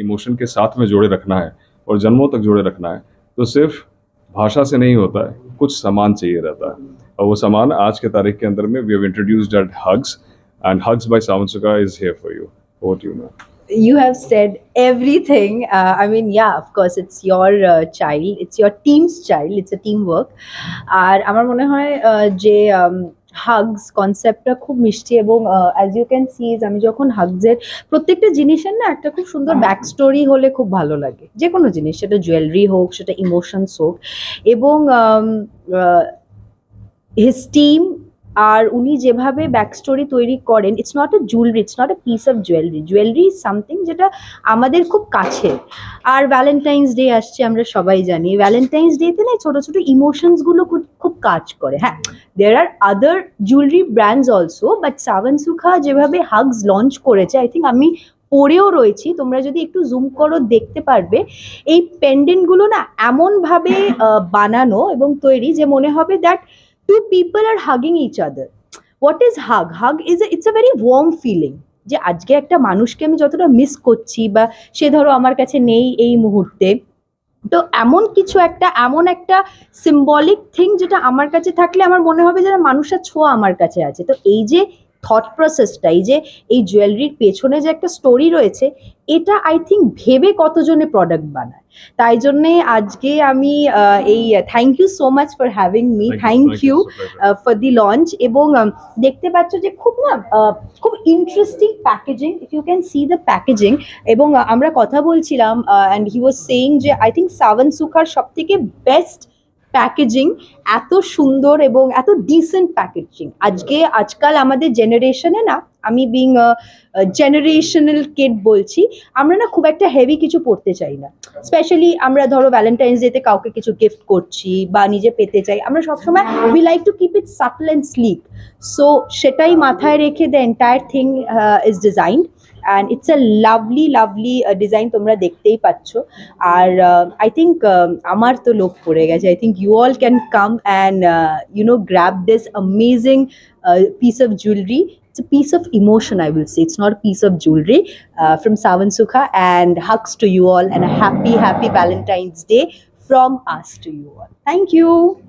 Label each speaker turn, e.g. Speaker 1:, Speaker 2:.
Speaker 1: Emotion के साथ में जोड़े रखना है और जन्मों तक जोड़े रखना है तो सिर्फ भाषा से नहीं होता है कुछ सामान चाहिए रहता है और वो सामान आज के तारीख के अंदर में we have introduced eight hugs and hugs by सावन सुका is here for you over to you ma'am
Speaker 2: you have said everything. Uh, I mean, yeah, of course, it's your uh, child, it's your team's child, it's a teamwork. আর আমার মনে হয় uh, যে hugs কনসেপ্টটা খুব মিষ্টি এবং as you can সিজ আমি যখন হাগসের প্রত্যেকটা জিনিসের না একটা খুব সুন্দর ব্যাক স্টোরি হলে খুব ভালো লাগে। যে কোনো জিনিস, সেটা জুয়েলারি হোক, সেটা ইমোশনস হোক এবং হিস টিম আর উনি যেভাবে ব্যাক স্টোরি তৈরি করেন it's not a jewellery it's not a piece of jewellery jewellery is something যেটা আমাদের খুব কাছে আর ভ্যালেন্টাইন্স ডে আসছে, আমরা সবাই জানি। ভ্যালেন্টাইন্স ডেতে না ছোট ছোট ইমোশনসগুলো খুব খুব কাজ করে। হ্যাঁ there are other jewellery brands also but Sabon Sukha যেভাবে হাগস লঞ্চ করেছে আই থিঙ্ক আমি পরেও রয়েছি। তোমরা যদি একটু জুম করো, দেখতে পারবে। এই পেন্ডেন্টগুলো না এমনভাবে বানানো এবং তৈরি যে মনে হবে that two people are hugging each other what is hug hug is it's a very warm feeling যে আজকে একটা মানুষকে আমি যতটা মিস করছি বা সে ধরো আমার কাছে নেই এই মুহূর্তে, তো এমন কিছু একটা, এমন একটা সিম্বলিক থিং যেটা আমার কাছে থাকলে আমার মনে হবে যেন মানুষের ছোঁয়া আমার কাছে আছে। তো এই যে থট প্রসেসটাই যে এই জুয়েলারির পেছনে যে একটা স্টোরি রয়েছে এটা আই থিঙ্ক ভেবে কতজনে প্রোডাক্ট বানায়। তাই জন্যে আজকে আমি এই thank you so much for having me thank you for the launch এবং um, দেখতে পাচ্ছ যে খুব না খুব interesting packaging if you can see the packaging এবং আমরা কথা বলছিলাম অ্যান্ড হি ওয়াজ সেইং যে আই থিঙ্ক সাবন সুখার সব থেকে বেস্ট প্যাকেজিং এত সুন্দর এবং এত ডিসেন্ট প্যাকেজিং আজকে, আজকাল আমাদের জেনারেশনে না, আমি বিং জেনারেশনাল কিড বলছি, আমরা না খুব একটা হেভি কিছু পড়তে চাই না। স্পেশালি আমরা ধরো ভ্যালেন্টাইন্স ডেতে কাউকে কিছু গিফট করছি বা নিজে পেতে চাই, আমরা সবসময় we like to keep it subtle and slick so সেটাই মাথায় রেখে the entire thing is designed And it's a lovely lovely design তোমরা দেখতেই পাচ্ছ আর আই থিঙ্ক আমার তো লোক পড়ে গেছে I think you all can come and you know grab this amazing piece of jewellery it's a piece of emotion, I will say. It's not a piece of jewelry uh, from Savan Sukha. And hugs to you all and a happy, happy Valentine's Day from us to you all. Thank you.